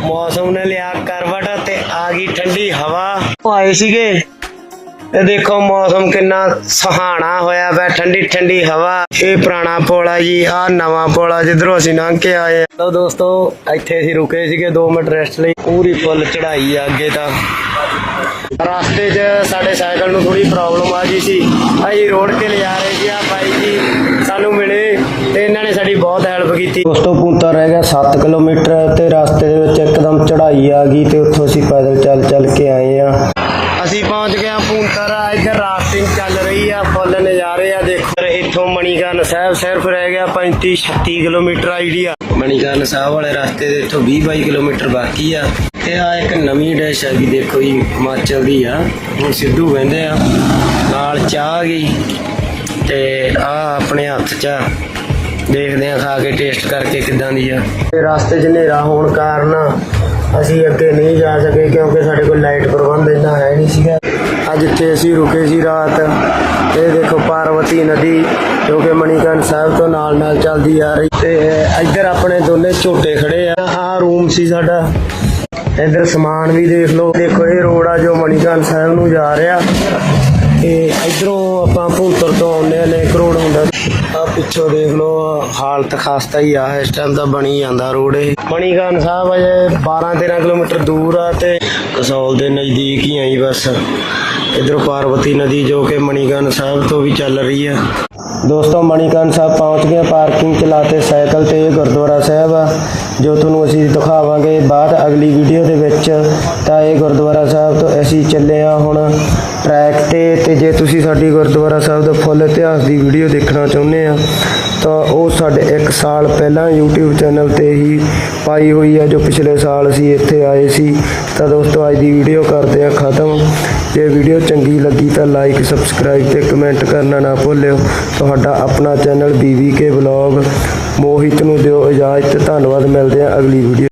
ਮੌਸਮ ਨੇ ਲਿਆ ਕਰਵਟ ਤੇ ਆ ਗਈ ਠੰਡੀ ਹਵਾ। ਆਏ ਸੀਗੇ। ਇਹ ਦੇਖੋ ਮੌਸਮ ਕਿੰਨਾ ਸੁਹਾਣਾ ਹੋਇਆ ਪਿਆ, ਠੰਡੀ ਠੰਡੀ ਹਵਾ। ਇਹ ਪੁਰਾਣਾ ਪੁਲ ਆ ਜੀ ਆ ਨਵਾਂ ਪੁਲ ਆ ਜਿੱਧਰੋਂ ਅਸੀਂ ਲੰਘ ਕੇ ਆਏ। ਆ ਲਓ ਦੋਸਤੋ, ਇੱਥੇ ਅਸੀਂ ਰੁਕੇ ਸੀਗੇ 2 ਮਿੰਟ ਰੈਸਟ ਲਈ। ਪੂਰੀ ਫੁੱਲ ਚੜਾਈ ਆ ਅੱਗੇ ਤਾਂ। ਰਸਤੇ 'ਚ ਸਾਡੇ ਸਾਈਕਲ ਨੂੰ ਥੋੜੀ ਪ੍ਰੋਬਲਮ ਆ ਗਈ ਸੀ। ਅਸੀਂ ਰੋਡ ਤੇ ਲਿਜਾ ਰਹੇ ਸੀ ਆ ਬਾਈ ਜੀ ਸਾਨੂੰ ਮਿਲੇ ਤੇ ਇਹਨਾਂ ਨੇ ਸਾਡੀ ਬਹੁਤ ਹੈਲਪ ਕੀਤੀ। ਦੋਸਤੋ ਪੂੰਤਾ ਰਹਿ ਗਿਆ 7 ਕਿਲੋਮੀਟਰ ਤੇ ਰਸਤੇ ਦੇ ਵਿੱਚ ਇੱਕਦਮ ਆ ਗਈ ਤੇ ਉੱਥੋਂ ਅਸੀਂ ਪੈਦਲ ਚੱਲ ਚੱਲ ਕੇ ਆਏ ਆ। ਅਸੀਂ ਪਹੁੰਚ ਗਏ ਆ ਪੂੰਤਰ ਇੱਧਰ ਰਾਫਟਿੰਗ ਚੱਲ ਰਹੀ ਆ, ਫੁੱਲ ਨਜ਼ਾਰੇ ਆ, ਦੇਖੋ। ਇੱਥੋਂ ਮਣੀਕਰਨ ਸਾਹਿਬ ਸਿਰਫ ਰਹਿ ਗਿਆ 35 36 ਕਿਲੋਮੀਟਰ ਆਈਡੀਆ। ਮਣੀਕਰਨ ਸਾਹਿਬ ਵਾਲੇ ਰਸਤੇ ਦੇ ਇੱਥੋਂ 20 22 ਕਿਲੋਮੀਟਰ ਬਾਕੀ ਆ। ਤੇ ਆ ਇੱਕ ਨਵੀਂ ਡਿਸ਼ ਆ ਵੀ ਦੇਖੋ ਜੀ, ਹਿਮਾਚਲ ਦੀ ਆ। ਹੁਣ ਸਿੱਧੂ ਕਹਿੰਦੇ ਆ। ਨਾਲ ਚਾਹ ਗਈ। ਤੇ ਆ ਆਪਣੇ ਹੱਥ 'ਚ ਦੇਖਦੇ ਆ, ਖਾ ਕੇ ਟੇਸਟ ਕਰਕੇ ਕਿਦਾਂ ਦੀ ਆ। ਤੇ ਰਸਤੇ 'ਚ ਹਨੇਰਾ ਹੋਣ ਕਾਰਨ ਅਸੀਂ ਅੱਗੇ ਨਹੀਂ ਜਾ ਸਕੇ ਕਿਉਂਕਿ ਸਾਡੇ ਕੋਲ ਲਾਈਟ ਪ੍ਰਬੰਧ ਇੰਨਾ ਹੈ ਨਹੀਂ ਸੀਗਾ। ਅੱਜ ਇੱਥੇ ਅਸੀਂ ਰੁਕੇ ਸੀ ਰਾਤ। ਇਹ ਦੇਖੋ ਪਾਰਵਤੀ ਨਦੀ, ਜੋ ਕਿ ਮਣੀਕਰਨ ਸਾਹਿਬ ਤੋਂ ਨਾਲ ਨਾਲ ਚੱਲਦੀ ਆ ਰਹੀ। ਤੇ ਇੱਧਰ ਆਪਣੇ ਦੋਨੇ ਝੋਟੇ ਖੜੇ ਆ। ਆਹ ਰੂਮ ਸੀ ਸਾਡਾ। ਇੱਧਰ ਸਮਾਨ ਵੀ ਦੇਖ ਲਓ। ਦੇਖੋ ਇਹ ਰੋਡ ਆ ਜੋ ਮਣੀਕਰਨ ਸਾਹਿਬ ਨੂੰ ਜਾ ਰਿਹਾ। ਤੇ ਇਧਰੋਂ ਆਪਾਂ ਭੁੰਤਰ ਤੋਂ ਆਉਂਦੇ ਨੇ ਕਰੋੜ ਹੁੰਦਾ। ਆ ਦੇਖ ਲਓ, ਹਾਲਤ ਖਸਤਾ ਹੀ ਆ, ਇਸ ਟਾਈਮ ਤਾਂ ਬਣੀ ਜਾਂਦਾ ਰੋਡ ਇਹ। ਮਣੀਕਰਨ ਸਾਹਿਬ ਅਜੇ 12 13 ਕਿਲੋਮੀਟਰ ਦੂਰ ਆ ਤੇ ਕਸੌਲ ਦੇ ਨਜ਼ਦੀਕ ਹੀ ਆਈ ਬਸ। ਇਧਰੋਂ ਪਾਰਵਤੀ ਨਦੀ ਜੋ ਕਿ ਮਣੀਕਰਨ ਸਾਹਿਬ ਤੋਂ ਵੀ ਚੱਲ ਰਹੀ ਆ। ਦੋਸਤੋ ਮਣੀਕਰਨ ਸਾਹਿਬ ਪਹੁੰਚ ਗਏ ਪਾਰਕਿੰਗ ਚਲਾਤੇ ਸਾਈਕਲ ਤੇ, ਇਹ ਗੁਰਦੁਆਰਾ ਸਾਹਿਬ ਆ। ਜੋ ਤੁਹਾਨੂੰ ਅਸੀਂ ਦਿਖਾਵਾਂਗੇ ਬਾਅਦ ਅਗਲੀ ਵੀਡੀਓ ਦੇ ਵਿੱਚ, ਤਾਂ ਇਹ ਗੁਰਦੁਆਰਾ ਸਾਹਿਬ ਤੋਂ ਅਸੀਂ ਚੱਲੇ ਆ ਹੁਣ ਟਰੈਕ ਤੇ ਤੇ ਜੇ ਤੁਸੀਂ ਸਾਡੀ ਗੁਰਦੁਆਰਾ ਸਾਹਿਬ ਦਾ ਫੁੱਲ ਇਤਿਹਾਸ ਦੀ ਵੀਡੀਓ ਦੇਖਣਾ ਚਾਹੁੰਦੇ ਆ ਤਾਂ ਉਹ ਸਾਡੇ 1 ਸਾਲ ਪਹਿਲਾਂ YouTube ਚੈਨਲ ਤੇ ਹੀ ਪਾਈ ਹੋਈ ਆ, ਜੋ ਪਿਛਲੇ ਸਾਲ ਅਸੀਂ ਇੱਥੇ ਆਏ ਸੀ। ਤਾਂ ਦੋਸਤੋ, ਅੱਜ ਦੀ ਵੀਡੀਓ ਕਰਦੇ ਆ ਖਤਮ। ਜੇ ਵੀਡੀਓ ਚੰਗੀ ਲੱਗੀ ਤਾਂ ਲਾਈਕ ਸਬਸਕ੍ਰਾਈਬ ਤੇ ਕਮੈਂਟ ਕਰਨਾ ਨਾ ਭੁੱਲਿਓ। ਤੁਹਾਡਾ ਆਪਣਾ ਚੈਨਲ BVK ਵਲੌਗ ਮੋਹਿਤ ਨੂੰ ਦਿਓ ਇਜਾਜ਼ਤ। ਧੰਨਵਾਦ ਮਿਲਦੇ ਹਾਂ ਅਗਲੀ ਵੀਡੀਓ